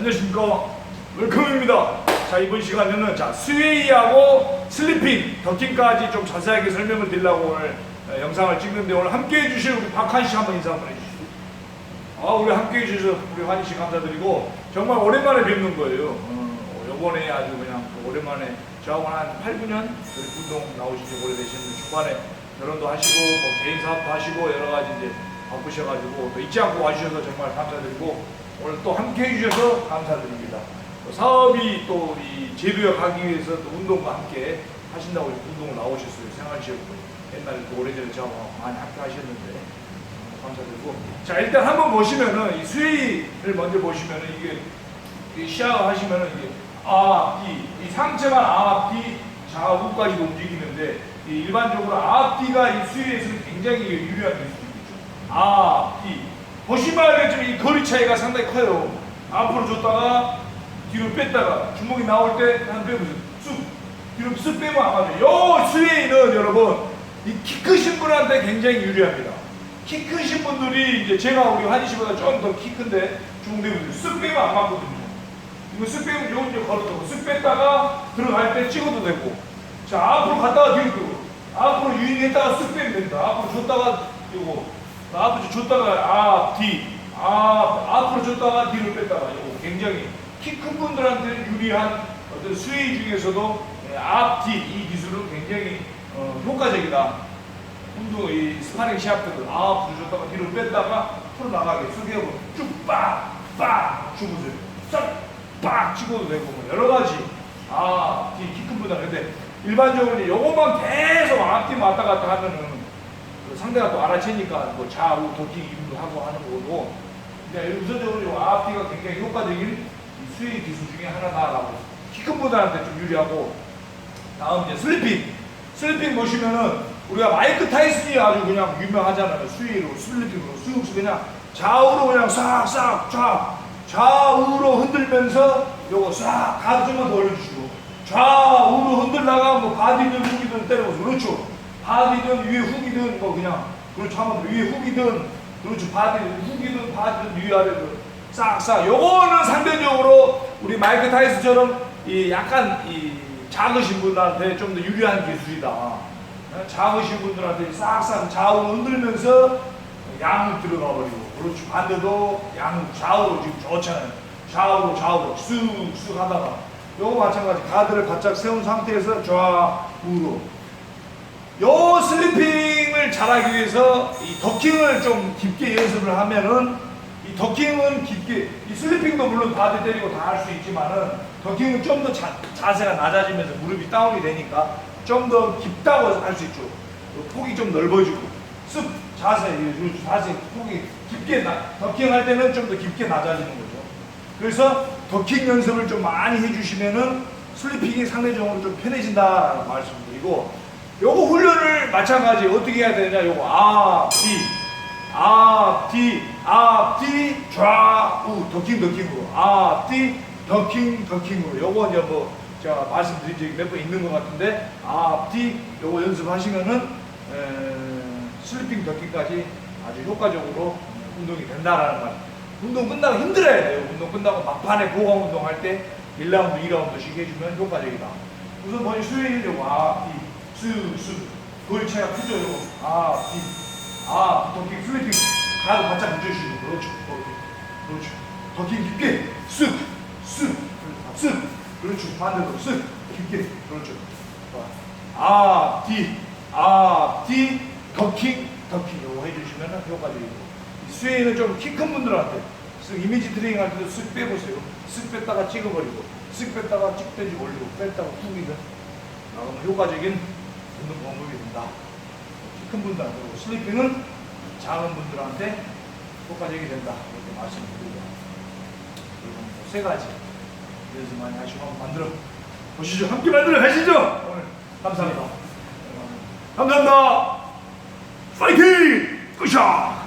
안녕하십니까. 웰컴입니다. 자 이번 시간에는 자 스웨이하고 슬리핑 더킹까지 좀 자세하게 설명을 드리려고 오늘 어, 영상을 찍는데 오늘 함께 해주실 우리 박한 씨 한번 인사 한번 해주시죠. 아 우리 함께 해주셔서 우리 환희 씨 감사드리고 정말 오랜만에 뵙는 거예요. 어, 요번에 아주 그냥 또 오랜만에 저하고 한 8, 9년 운동 나오신 지 오래되시는 중반에 결혼도 하시고 뭐 개인 사업도 하시고 여러 가지 이제 바쁘셔가지고 또 잊지 않고 와주셔서 정말 감사드리고 오늘 또 함께 해주셔서 감사드립니다. 또 사업이 또이 제도에 가기 위해서 또 운동과 함께 하신다고 운동을 나오셨어요. 생활지역도 옛날에 또 오래전에 저하고 많이 함께 하셨는데 어, 감사드리고 자 일단 한번 보시면은 이 수위를 먼저 보시면은 이게, 시야 하시면은 이게 앞뒤 이 상체만 앞뒤 좌우까지도 움직이는데 이 일반적으로 앞뒤가 이 수위에서는 굉장히 유리한 기술이죠. 앞뒤 보시면 알겠지만 이 거리 차이가 상당히 커요. 앞으로 줬다가 뒤로 뺐다가 주먹이 나올 때 한 빼보세요. 쑥 뒤로 쑥 빼면 안 맞아요. 요 스웨이는 여러분 이 키 크신 분한테 굉장히 유리합니다. 키 크신 분들이 이제 제가 우리 환희 씨보다 좀 더 키 큰데 중대분들 쑥 빼면 안 맞거든요. 이거 쓱 빼면 요 이제 걸어두고 쓱 뺐다가 들어갈 때 찍어도 되고 자 앞으로 갔다가 뒤로 끄고 앞으로 유인했다가 쓱 빼면 됩니다 앞으로 줬다가 요거 앞으로 줬다가 앞뒤앞 앞으로 줬다가 뒤로 뺐다가. 요거 굉장히 키 큰 분들한테 유리한 어떤 스웨이 중에서도 예, 앞뒤 이 기술은 굉장히 어, 효과적이다. 운동 이 스파링 시합들은 앞으로 줬다가 뒤로 뺐다가 풀어 나가게 숙여보 쭉빡 빡 주무세요. 싹빡 찍어도 되고 뭐 여러 가지. 아, 키큰 분다 근데 일반적으로 요것만 계속 앞뒤 왔다 갔다 하면은 그 상대가 또 알아채니까 뭐 좌우 도끼 임도 하고 하는 거고. 근데 우선적으로 요 앞뒤가 굉장히 효과적인 이 수위 기술 중에 하나다라고 키큰 분들한테 좀 유리하고. 다음 이제 슬리핑. 슬리핑 보시면은 우리가 마이크 타이슨이 아주 그냥 유명하잖아요. 수위로 슬리핑으로. 쑥쑥 그냥 좌우로 그냥 싹싹 좌 좌우로 흔들면서 요거 싹 가슴만 더 올려주시고. 좌우로 흔들다가 뭐 바디든 훅이든 때려보세요. 그렇죠 바디든 위에 훅이든 뭐 그냥 그렇죠. 한번 더 위에 훅이든 그렇죠. 바디든 훅이든 바디든 위아래든. 싹싹. 요거는 상대적으로 우리 마이크 타이슨처럼 이 약간 이 작으신 분들한테 좀 더 유리한 기술이다. 어? 작으신 분들한테 싹싹 좌우로 흔들면서 양을 들어가 버리고 그렇죠. 반대도 양 좌우로 지금 좋잖아요. 좌우로 좌우로 쑥쑥 하다가. 요거 마찬가지. 가드를 바짝 세운 상태에서 좌우로 요 슬리핑을 잘하기 위해서 이 더킹을 좀 깊게 연습을 하면은 이 더킹은 깊게 이 슬리핑도 물론 바디 때리고 다 할 수 있지만은 더킹은 좀 더 자세가 낮아지면서 무릎이 다운이 되니까 좀 더 깊다고 할 수 있죠. 그 폭이 좀 넓어지고 쓱 자세 이 자세 폭이 깊게 나, 더킹 할 때는 좀 더 깊게 낮아지는 거죠. 그래서 더킹 연습을 좀 많이 해주시면은 슬리핑이 상대적으로 좀 편해진다라는 말씀드리고 요거 훈련을 마찬가지. 어떻게 해야 되냐? 요거 앞뒤 앞뒤 앞뒤 좌우. 더킹 더킹으로. 앞뒤 더킹 더킹으로. 요거 이제 뭐 제가 말씀드린 적이 몇 번 있는 것 같은데 앞뒤 요거 연습하시면은 에, 슬리핑 더킹까지 아주 효과적으로 운동이 된다라는 말. 운동 끝나고 힘들어야 돼요. 운동 끝나고 막판에 보강 운동 할 때 1라운드, 2라운드씩 해주면 효과적이다. 우선 먼저 수행이 요거 앞뒤 쑥쑥 거리 차이가 크죠 요거 앞뒤 아, 더킹 슬리핑 가도 바짝 붙여주시고 그렇죠. 그렇죠. 더킹 깊게. 쓱쓱쓱. 그렇죠. 반대로 쓱 깊게. 그렇죠. 앞뒤 앞뒤 더킹 더킹. 요거 해주시면 효과적이고. 이 스웨이는 좀 키 큰 분들한테 쓱 이미지 트레이닝 할 때도 쓱 빼보세요. 쓱 뺐다가 찍어버리고 쓱 뺐다가 찍든지 올리고 뺐다가 훅이든. 나가면 효과적인 된다. 키큰 분들한테 슬리핑은 작은 분들한테 효과적이 된다. 이렇게 말씀드리고 그리고 뭐세 가지. 연습 많이 하시고 한번 만들어 보시죠. 함께 만들어 가시죠. 오늘 감사합니다. 감사합니다. 파이팅! 으쌰